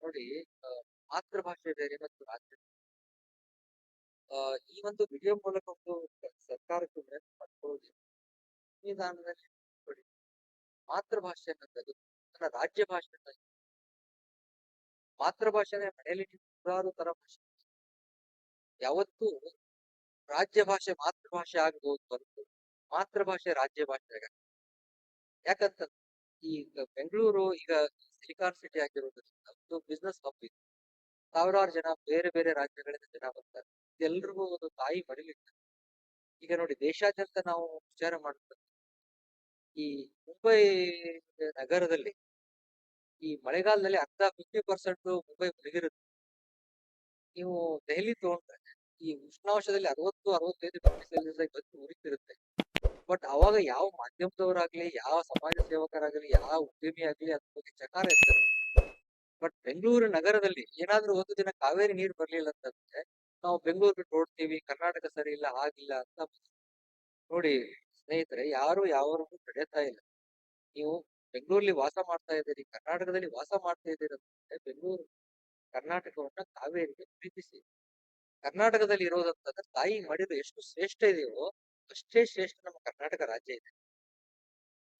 ನೋಡಿ ಆ, ಮಾತೃಭಾಷೆ ಬೇರೆ ಮತ್ತು ರಾಜ್ಯ ಈ ಒಂದು ವಿಡಿಯೋ ಮೂಲಕ ಒಂದು ಸರ್ಕಾರಕ್ಕೆ ವಿನಂತಿ ಮಾಡ್ಕೊಳ್ಳೋದು ಸಂವಿಧಾನದಲ್ಲಿ ನೋಡಿ ಮಾತೃಭಾಷೆ ಅನ್ನೋದು ನನ್ನ ರಾಜ್ಯ ಭಾಷೆ ಮಾತೃಭಾಷೆನೇ ಮನೆಯಲ್ಲಿ ನೂರಾರು ತರ ಭಾಷೆ ಯಾವತ್ತೂ ರಾಜ್ಯ ಭಾಷೆ ಮಾತೃಭಾಷೆ ಆಗಬಹುದು ಬರುತ್ತೆ ಮಾತೃಭಾಷೆ ರಾಜ್ಯ ಭಾಷೆ ಆಗ ಯಾಕಂತ ಈಗ ಬೆಂಗಳೂರು ಈಗ ಸಿಲಿಕಾನ್ ಸಿಟಿ ಆಗಿರೋದ್ರಿಂದ ಒಂದು ಬಿಸ್ನೆಸ್ ಹಬ್ ಇದೆ. ಸಾವಿರಾರು ಜನ ಬೇರೆ ಬೇರೆ ರಾಜ್ಯಗಳಿಂದ ಜನ ಬರ್ತಾರೆ. ಎಲ್ರಿಗೂ ಒಂದು ತಾಯಿ ಮಡಿಲಿಕ್ಕೆ ಈಗ ನೋಡಿ ದೇಶಾದ್ಯಂತ ನಾವು ವಿಚಾರ ಮಾಡ್ತೀವಿ ಈ ಮುಂಬೈ ನಗರದಲ್ಲಿ ಈ ಮಳೆಗಾಲದಲ್ಲಿ ಅರ್ಧ ಫಿಫ್ಟಿ ಪರ್ಸೆಂಟ್ ಮುಂಬೈ ಮುಳುಗಿರುತ್ತೆ. ನೀವು ದೆಹಲಿ ತಗೊಂಡ್ರೆ ಈ ಉಷ್ಣಾಂಶದಲ್ಲಿ ಅರವತ್ತು, ಅರವತ್ತೈದು ಡಿಗ್ರಿ ಸೆಲ್ಸಿಯಸ್ ಬಂದು ಉರಿತಿರುತ್ತೆ. ಬಟ್ ಅವಾಗ ಯಾವ ಮಾಧ್ಯಮದವರಾಗ್ಲಿ, ಯಾವ ಸಮಾಜ ಸೇವಕರಾಗ್ಲಿ, ಯಾವ ಉದ್ಯಮಿ ಆಗ್ಲಿ ಅದ್ರ ಬಗ್ಗೆ ಚಕಾರ ಇರ್ತಾರೆ ಬಟ್ ಬೆಂಗಳೂರು ನಗರದಲ್ಲಿ ಏನಾದ್ರೂ ಒಂದು ದಿನ ಕಾವೇರಿ ನೀರು ಬರ್ಲಿಲ್ಲ ಅಂತಂದ್ರೆ, ನಾವು ಬೆಂಗಳೂರು ಬಿಟ್ಟು ಕರ್ನಾಟಕ ಸರಿ ಇಲ್ಲ, ಆಗಿಲ್ಲ ಅಂತ ನೋಡಿ ಸ್ನೇಹಿತರೆ, ಯಾರು ಯಾವರಿಗೂ ತಡೆತಾ ಇಲ್ಲ. ನೀವು ಬೆಂಗಳೂರಲ್ಲಿ ವಾಸ ಮಾಡ್ತಾ ಇದ್ದೀರಿ, ಕರ್ನಾಟಕದಲ್ಲಿ ವಾಸ ಮಾಡ್ತಾ ಇದ್ದೀರಿ ಅಂತಂದ್ರೆ ಬೆಂಗಳೂರು ಕರ್ನಾಟಕವನ್ನ ಕಾವೇರಿಗೆ ಪ್ರೀತಿಸಿ. ಕರ್ನಾಟಕದಲ್ಲಿ ಇರೋದಂತಂದ್ರೆ ತಾಯಿ ಮಡಿಲು ಎಷ್ಟು ಶ್ರೇಷ್ಠ ಇದೆಯೋ ಅಷ್ಟೇ ಶ್ರೇಷ್ಠ ನಮ್ಮ ಕರ್ನಾಟಕ ರಾಜ್ಯ ಇದೆ.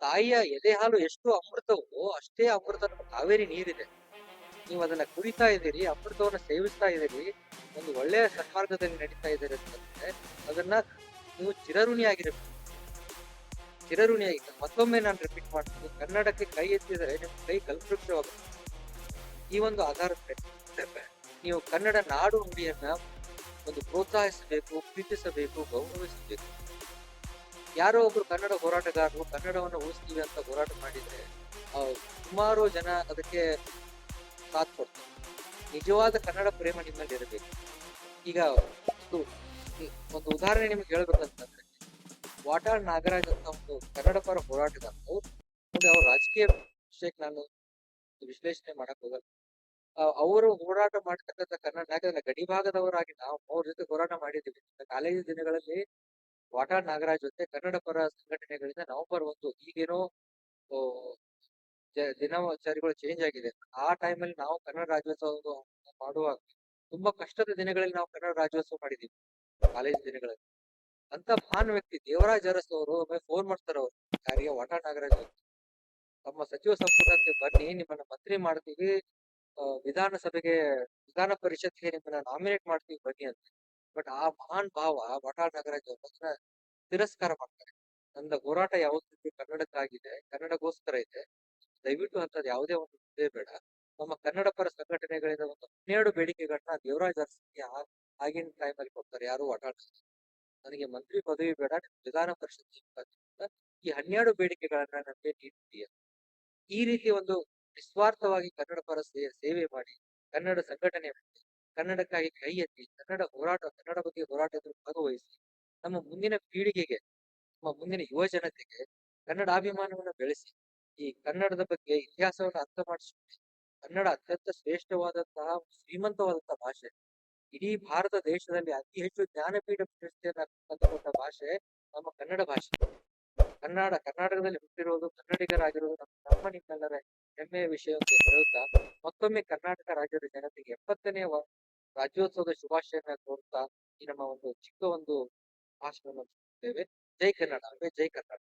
ತಾಯಿಯ ಎದೆ ಹಾಲು ಎಷ್ಟು ಅಮೃತವೋ ಅಷ್ಟೇ ಅಮೃತ ನಮ್ಮ ಕಾವೇರಿ ನೀರಿದೆ. ನೀವು ಅದನ್ನ ಕುಡಿತಾ ಇದ್ದೀರಿ, ಅಮೃತವನ್ನ ಸೇವಿಸ್ತಾ ಇದ್ದೀರಿ, ಒಂದು ಒಳ್ಳೆಯ ಸನ್ಮಾರ್ಗದಲ್ಲಿ ನಡೀತಾ ಇದ್ದೀರಿ ಅಂತಂದ್ರೆ ಅದನ್ನ ನೀವು ಚಿರಋಣಿಯಾಗಿರಬೇಕು ಚಿರಋಣಿಯಾಗಿ ಮತ್ತೊಮ್ಮೆ ನಾನು ರಿಪೀಟ್ ಮಾಡ್ತೀನಿ. ಕನ್ನಡಕ್ಕೆ ಕೈ ಎತ್ತಿದರೆ ನಿಮ್ಮ ಕೈ ಕಲ್ಪವೃಕ್ಷವಾಗುತ್ತೆ ಈ ಒಂದು ಆಧಾರದ ನೀವು ಕನ್ನಡ ನಾಡು ನುಡಿಯನ್ನ ಒಂದು ಪ್ರೋತ್ಸಾಹಿಸಬೇಕು, ಪ್ರೀತಿಸಬೇಕು, ಗೌರವಿಸಬೇಕು. ಯಾರೋ ಒಬ್ರು ಕನ್ನಡ ಹೋರಾಟಗಾರರು ಕನ್ನಡವನ್ನು ಉಳಿಸ್ತೀವಿ ಅಂತ ಹೋರಾಟ ಮಾಡಿದ್ರೆ ಸುಮಾರು ಜನ ಅದಕ್ಕೆ ಸಾಥ್ ಕೊಡ್ತಾರೆ. ನಿಜವಾದ ಕನ್ನಡ ಪ್ರೇಮ ನಿಮ್ಮಲ್ಲಿ ಇರಬೇಕು. ಈಗ ಒಂದು ಒಂದು ಉದಾಹರಣೆ ನಿಮ್ಗೆ ಹೇಳ್ಬೇಕಂತಂದ್ರೆ, ವಾಟಾಳ್ ನಾಗರಾಜ್ ಅಂತ ಒಂದು ಕನ್ನಡ ಪರ ಹೋರಾಟಗಾರ, ಅವ್ರು ಅವ್ರ ರಾಜಕೀಯ ವಿಷಯಕ್ಕೆ ನಾನು ವಿಶ್ಲೇಷಣೆ ಮಾಡಕ್ ಹೋಗಲ್ಲ. ಅವರು ಹೋರಾಟ ಮಾಡ್ತಕ್ಕಂಥ ಕನ್ನಡ ಯಾಕಂದ್ರೆ ಗಡಿ ಭಾಗದವರಾಗಿ ನಾವು ಅವ್ರ ಜೊತೆ ಹೋರಾಟ ಮಾಡಿದ್ದೀವಿ. ಕಾಲೇಜು ದಿನಗಳಲ್ಲಿ ವಾಟಾಳ್ ನಾಗರಾಜ್ ಜೊತೆ ಕನ್ನಡ ಪರ ಸಂಘಟನೆಗಳಿಂದ ನವೆಂಬರ್ ಒಂದು ಈಗೇನೋ ದಿನಚಾರಿಗಳು ಚೇಂಜ್ ಆಗಿದೆ. ಆ ಟೈಮಲ್ಲಿ ನಾವು ಕನ್ನಡ ರಾಜ್ಯೋತ್ಸವ ಮಾಡುವಾಗ ತುಂಬಾ ಕಷ್ಟದ ದಿನಗಳಲ್ಲಿ ನಾವು ಕನ್ನಡ ರಾಜ್ಯೋತ್ಸವ ಮಾಡಿದೀವಿ. ಕಾಲೇಜ್ ದಿನಗಳಲ್ಲಿ. ಅಂತ ಮಹಾನ್ ವ್ಯಕ್ತಿ ದೇವರಾಜ್ ಅರಸ್ ಅವರು ಫೋನ್ ಮಾಡ್ತಾರ ಅವರು. ಯಾರಿಗೆ? ವಾಟಾಳ್ ನಾಗರಾಜ್. ತಮ್ಮ ಸಚಿವ ಸಂಪುಟಕ್ಕೆ ಬನ್ನಿ, ನಿಮ್ಮನ್ನ ಮಂತ್ರಿ ಮಾಡ್ತೀವಿ ವಿಧಾನಸಭೆಗೆ, ವಿಧಾನ ಪರಿಷತ್ಗೆ ನಿಮ್ಮನ್ನ ನಾಮಿನೇಟ್ ಮಾಡ್ತೀವಿ, ಬನ್ನಿ ಅಂತ. ಬಟ್ ಆ ಮಹಾನ್ ಭಾವ ವಾಟಾಳ್ ನಾಗರಾಜ್ ಅವ್ರನ್ನ ತಿರಸ್ಕಾರ ಮಾಡ್ತಾರೆ. ನನ್ನ ಹೋರಾಟ ಯಾವತ್ತಿದ್ರು ಕನ್ನಡಕ್ಕಾಗಿದೆ ಕನ್ನಡಗೋಸ್ಕರ ಇದೆ. ದಯವಿಟ್ಟು ಅಂತದ್ ಯಾವುದೇ ಒಂದು ಇದೇ ಬೇಡ. ನಮ್ಮ ಕನ್ನಡ ಪರ ಸಂಘಟನೆಗಳಿಂದ ಒಂದು ಹನ್ನೆರಡು ಬೇಡಿಕೆಗಳನ್ನ ದೇವರಾಜ್ ಅರಸಿಗೆ ಆಗಿನ ಟೈಮಲ್ಲಿ ಕೊಡ್ತಾರೆ ಯಾರು ವಾಟಾಳ್ ನನಗೆ ಮಂತ್ರಿ ಪದವಿ ಬೇಡ ವಿಧಾನ ಪರಿಷತ್ ಈ ಹನ್ನೆರಡು ಬೇಡಿಕೆಗಳನ್ನ ನಮಗೆ ನೀಡಿ ಈ ರೀತಿ ಒಂದು ನಿಸ್ವಾರ್ಥವಾಗಿ ಕನ್ನಡ ಪರ ಸೇವೆ ಮಾಡಿ ಕನ್ನಡ ಸಂಘಟನೆ ಮಾಡಿ ಕನ್ನಡಕ್ಕಾಗಿ ಕೈ ಎತ್ತಿ ಕನ್ನಡ ಹೋರಾಟ, ಕನ್ನಡ ಬಗ್ಗೆ ಹೋರಾಟದಲ್ಲಿ ಭಾಗವಹಿಸಿ, ನಮ್ಮ ಮುಂದಿನ ಪೀಳಿಗೆಗೆ, ನಮ್ಮ ಮುಂದಿನ ಯುವ ಜನತೆಗೆ ಕನ್ನಡ ಅಭಿಮಾನವನ್ನು ಬೆಳೆಸಿ, ಈ ಕನ್ನಡದ ಬಗ್ಗೆ ಇತಿಹಾಸವನ್ನು ಅರ್ಥ ಮಾಡಿಸಿಕೊಳ್ಳಿ. ಕನ್ನಡ ಅತ್ಯಂತ ಶ್ರೇಷ್ಠವಾದಂತಹ ಶ್ರೀಮಂತವಾದಂತಹ ಭಾಷೆ. ಇಡೀ ಭಾರತ ದೇಶದಲ್ಲಿ ಅತಿ ಹೆಚ್ಚು ಜ್ಞಾನಪೀಠ ಪ್ರಶಸ್ತಿಯನ್ನ ಭಾಷೆ ನಮ್ಮ ಕನ್ನಡ ಭಾಷೆ. ಕನ್ನಡ, ಕರ್ನಾಟಕದಲ್ಲಿ ಹುಟ್ಟಿರೋದು ಕನ್ನಡಿಗರಾಗಿರುವುದು ನಮ್ಮ ನಮ್ಮ ನಿಮ್ಮೆಲ್ಲರ ಹೆಮ್ಮೆಯ ವಿಷಯ ಅಂತ ಹೇಳುತ್ತಾ ಮತ್ತೊಮ್ಮೆ ಕರ್ನಾಟಕ ರಾಜ್ಯದ ಜನತೆಗೆ ಎಪ್ಪತ್ತನೇ ರಾಜ್ಯೋತ್ಸವದ ಶುಭಾಶಯನ ಕೋರ್ತಾ ಈ ನಮ್ಮ ಒಂದು ಚಿಕ್ಕ ಒಂದು ಭಾಷಣವನ್ನು ಜೈ ಕನ್ನಡ ಜೈ ಕನ್ನಡ